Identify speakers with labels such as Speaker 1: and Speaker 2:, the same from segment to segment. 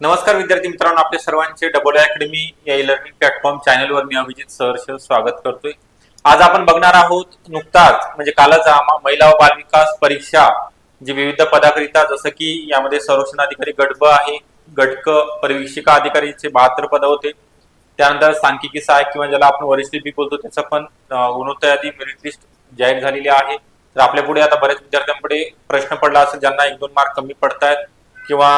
Speaker 1: नमस्कार विद्यार्थी मित्रांनो आपल्या सर्वांचे डबल अकॅडमी या लर्निंग प्लॅटफॉर्म चॅनलवर मी अभिजित सहर्ष स्वागत करतोय. आज आपण बघणार आहोत नुकताच म्हणजे कालच महिला व बालविकास परीक्षा जी विविध पदाकरिता जसं की यामध्ये संरक्षण अधिकारी गटब आहे गटक परिवीक्षिका अधिकारीचे बहात्तर पद होते. त्यानंतर सांख्यिकी सहाय्यक किंवा ज्याला आपण वरिष्ठ लिपी बोलतो त्याचं पण अं, मेरिट लिस्ट जाहीर झालेली आहे. तर आपल्या पुढे आता बऱ्याच विद्यार्थ्यांपुढे प्रश्न पडला असेल ज्यांना एक दोन मार्क कमी पडतायत. किंवा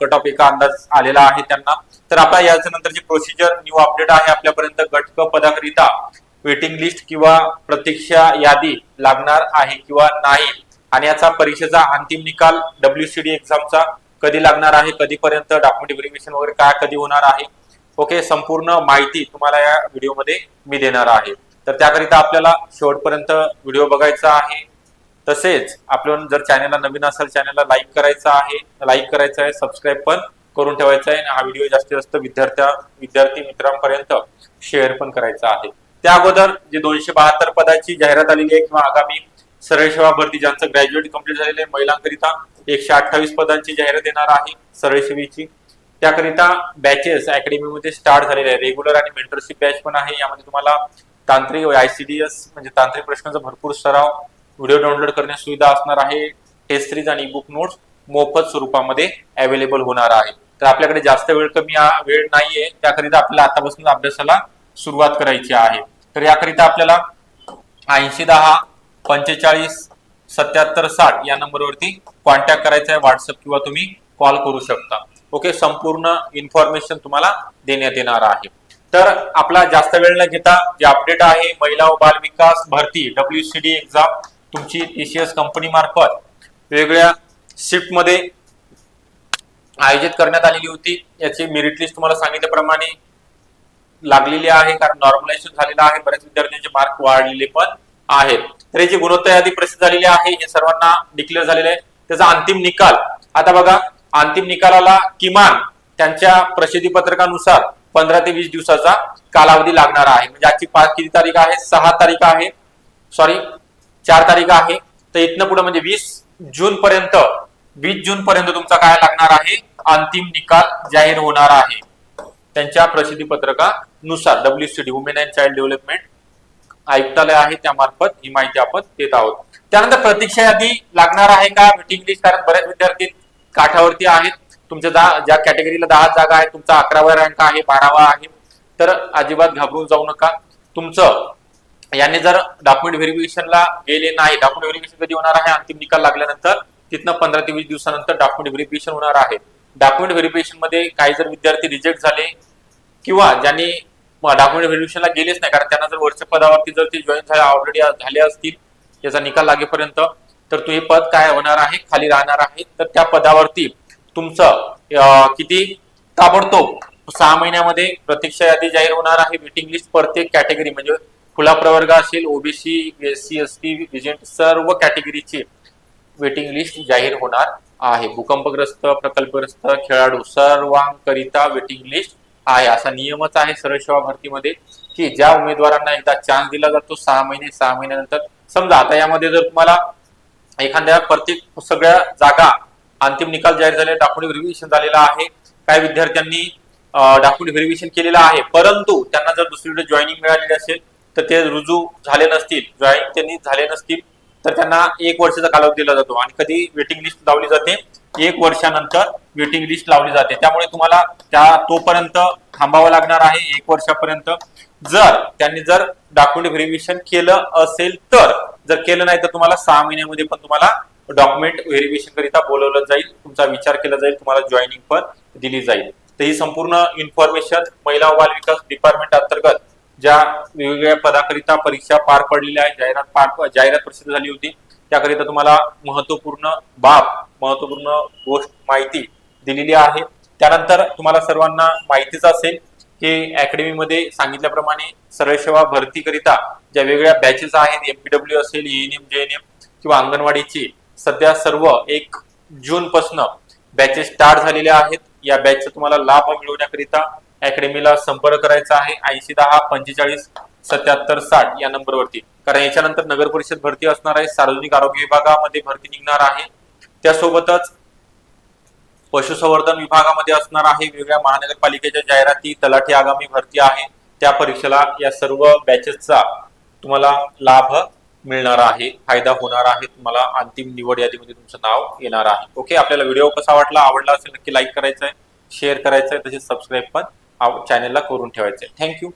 Speaker 1: कट ऑफ एका अंदाज आलेला आहे त्यांना. तर आता याच्यानंतर जी प्रोसिजर न्यू अपडेट आहे आपल्यापर्यंत. गट क पदाकरिता वेटिंग लिस्ट किंवा प्रतीक्षा यादी लागणार आहे किंवा नाही. आणि याचा परीक्षेचा अंतिम निकाल डब्ल्यूसीडी एक्झामचा कधी लागणार आहे कधीपर्यंत डॉक्युमेंट व्हेरिफिकेशन वगैरे काय कधी होणार आहे. ओके संपूर्ण माहिती तुम्हाला या व्हिडिओमध्ये मी देणार आहे. तर त्याकरिता आपल्याला शेवटपर्यंत व्हिडिओ बघायचा आहे. तसेच आपण जर चॅनलला नवीन असेल चॅनलला लाईक करायचं आहे लाईक करायचं आहे सबस्क्राईब पण करून ठेवायचा आहे आणि हा व्हिडिओ जास्तीत जास्त विद्यार्थ्या विद्यार्थी मित्रांपर्यंत शेअर पण करायचा आहे. त्या अगोदर जे दोनशे बहात्तर पदाची जाहिरात आलेली आहे किंवा आगामी सरळ सेवा भरती ज्यांचं ग्रॅज्युएट कंप्लीट झालेलं आहे महिलांकरिता एकशे अठ्ठावीस पदांची जाहिरात येणार आहे सरळ सेवेची. त्याकरिता बॅचेस अकॅडमीमध्ये स्टार्ट झालेले आहे. रेग्युलर आणि मेंटरशिप बॅच पण आहे. यामध्ये तुम्हाला तांत्रिक आयसीडीएस म्हणजे तांत्रिक प्रश्नांचा भरपूर सराव व्हिडिओ डाउनलोड करण्यास सुविधा असणार आहे. टेस्ट सिरीज आणि बुक नोट्स मोफत स्वरूपामध्ये अवेलेबल होणार आहे. तर आपल्याकडे जास्त वेळ कमी वेळ नाहीये. त्याकरिता आपल्याला आतापासून अभ्यासाला सुरुवात करायची आहे. तर याकरिता आपल्याला ऐंशी दहा पंचेचाळीस सत्याहत्तर साठ या नंबरवरती कॉन्टॅक्ट करायचा आहे व्हॉट्सअप किंवा तुम्ही कॉल करू शकता. ओके संपूर्ण इन्फॉर्मेशन तुम्हाला देण्यात येणार आहे. तर आपला जास्त वेळ न घेता जे अपडेट आहे महिला व बाल विकास भरती डब्ल्यू सी डी एक्झाम तुमची टीसीएस कंपनी मार्फत वेगवेगळ्या शिफ्टमध्ये आयोजित करण्यात आलेली होती. याची मेरिट लिस्ट तुम्हाला सांगितल्याप्रमाणे लागलेली आहे कारण नॉर्मलायझेशन झालेलं आहे. बऱ्याच विद्यार्थ्यांचे मार्क वाढलेले पण आहेत. तर याची गुणवत्ता यादी प्रसिद्ध झालेली आहे हे सर्वांना डिक्लेअर झालेलं आहे. त्याचा अंतिम निकाल आता बघा अंतिम निकालाला किमान त्यांच्या प्रसिद्धी पत्रकानुसार पंधरा ते वीस दिवसाचा कालावधी लागणार आहे. म्हणजे आजची पाच किती तारीख आहे? सहा तारीख आहे. सॉरी चार तारीख आहे. तर इथनं पुढे म्हणजे वीस जून पर्यंत वीस जून पर्यंत तुमचा काय लागणार आहे? अंतिम निकाल जाहीर होणार आहे. त्यांच्या प्रसिद्धी पत्रकानुसार WCD women and child development आयुक्तालय आहे त्यामार्फत ही माहिती आपण देत आहोत. त्यानंतर प्रतीक्षा यादी लागणार आहे का? मीटिंग लिस्ट कारण बऱ्याच विद्यार्थी काठावरती आहेत. तुमच्या ज्या कॅटेगरीला दहा जागा आहे तुमचा अकरावा रँक आहे बारावा आहे. तर अजिबात घाबरून जाऊ नका. तुमचं यांनी जर डॉक्युमेंट व्हेरिफिकेशनला गेले नाही डॉक्युमेंट व्हेरिफिकेशन कधी होणार आहे? अंतिम निकाल लागल्यानंतर तिथनं पंधरा ते वीस दिवसानंतर डॉक्युमेंट व्हेरिफिकेशन होणार आहे. डॉक्युमेंट व्हेरिफिकेशनमध्ये काही जर विद्यार्थी रिजेक्ट झाले किंवा ज्यांनी डॉक्युमेंट व्हेरिफिकेशनला गेलेच नाही कारण त्यांना जर वरच्या पदावरती जर ते जॉईन झाले ऑलरेडी झाले असतील याचा निकाल लागेपर्यंत तर तुम्ही हे पद काय होणार आहे? खाली राहणार आहे. तर त्या पदावरती तुमचं किती ताबडतोब सहा महिन्यामध्ये प्रतीक्षा यादी जाहीर होणार आहे. वेटिंग लिस्ट प्रत्येक कॅटेगरी म्हणजे खुला प्रवर्ग असेल OBC S C S T विजेंट सर्व कॅटेगरीची वेटिंग लिस्ट जाहीर होणार आहे. भूकंपग्रस्त प्रकल्पग्रस्त खेळाडू सर्वांकरिता वेटिंग लिस्ट आहे. असा नियमच आहे सरळ सेवा भरतीमध्ये की ज्या उमेदवारांना एकदा चान्स दिला जातो सहा महिने सहा महिन्यानंतर. समजा आता यामध्ये जर तुम्हाला एखाद्या प्रत्येक सगळ्या जागा अंतिम निकाल जाहीर झाले डाकुमेंट व्हेरिफिकेशन झालेला आहे काही विद्यार्थ्यांनी डाकुमेंट व्हेरिफिकेशन केलेलं आहे परंतु त्यांना जर दुसरीकडे जॉईनिंग मिळालेली असेल तर ते रुजू झाले नसतील जॉईन त्यांनी झाले नसतील तर त्यांना एक वर्षाचा कालावधी दिला जातो. आणि कधी वेटिंग लिस्ट लावली जाते एक वर्षानंतर वेटिंग लिस्ट लावली जाते. त्यामुळे तुम्हाला त्या तोपर्यंत थांबावं लागणार आहे एक वर्षापर्यंत. जर त्यांनी जर डॉक्युमेंट व्हेरिफिकेशन केलं असेल तर जर केलं नाही तर तुम्हाला सहा महिन्यामध्ये पण तुम्हाला डॉक्युमेंट व्हेरिफिकेशन करिता बोलवलं जाईल तुमचा विचार केला जाईल तुम्हाला जॉईनिंग पण दिली जाईल. तर ही संपूर्ण इन्फॉर्मेशन महिला व बाल विकास डिपार्टमेंट अंतर्गत ज्या वेगवेगळ्या पदाकरिता परीक्षा पार पडलेल्या आहेत जाहिरात पार जाहिरात प्रसिद्ध झाली होती त्याकरिता तुम्हाला महत्त्वपूर्ण बाब महत्त्वपूर्ण गोष्ट माहिती दिलेली आहे. त्यानंतर तुम्हाला सर्वांना माहितीच असेल की अकॅडमीमध्ये सांगितल्याप्रमाणे सरळ सेवा भरतीकरिता ज्या वेगवेगळ्या बॅचेस आहेत एमपीडब्ल्यू असेल एएनएम जेएनएम किंवा अंगणवाडीची सध्या सर्व एक जून पासून बॅचेस स्टार्ट झालेल्या आहेत. या बॅचचा तुम्हाला लाभ मिळवण्याकरिता अकॅडमीला संपर्क करायचा आहे. ऐंशी दहा पंचेचाळीस सत्याहत्तर साठ या नंबरवरती. कारण याच्यानंतर नगर परिषद भरती असणार आहे. सार्वजनिक आरोग्य विभागामध्ये भरती निघणार आहे. त्यासोबतच पशुसंवर्धन विभागामध्ये असणार आहे. वेगवेगळ्या महानगरपालिकेच्या जाहिराती तलाठी आगामी भरती आहे. त्या परीक्षेला या सर्व बॅचेसचा तुम्हाला लाभ मिळणार आहे. फायदा होणार आहे. तुम्हाला अंतिम निवड यादीमध्ये तुमचं नाव येणार आहे. ओके आपल्याला व्हिडिओ कसा वाटला आवडला असेल नक्की लाईक करायचं आहे शेअर करायचं आहे तसेच सबस्क्राईब पण चॅनलला करून ठेवायचं. आहे थँक्यू